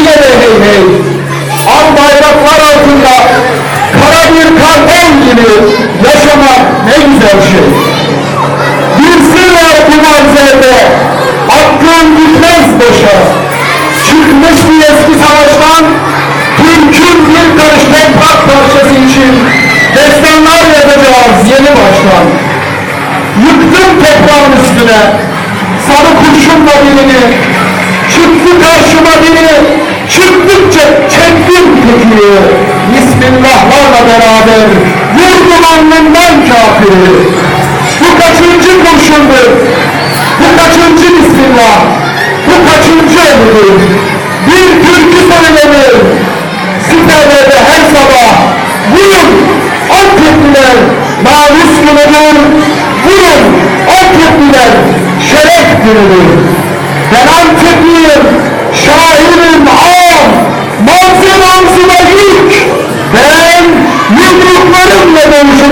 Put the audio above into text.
yine de hey hey. Al bayraklar altında kara bir kartal gibi yaşamak ne güzel şey. Bir sır var bu manzarada, aklın gitmez boşa. Çıkmış bir eski savaştan, Türk'ün bir karış toprak parçası için destanlar yazacağız yeni baştan. Yıktım toprağın üstüne, sarı kurşunla birini, Bismillahlarla beraber vurdum alnından kafiri. Bu kaçıncı kurşundur? Bu kaçıncı bismillah? Bu kaçıncı ömürdür? Bir türkü söylenir. Siperlerde her sabah. Vurun Antepliler namus günüdür. Vurun Antepliler şeref günüdür. Thank you.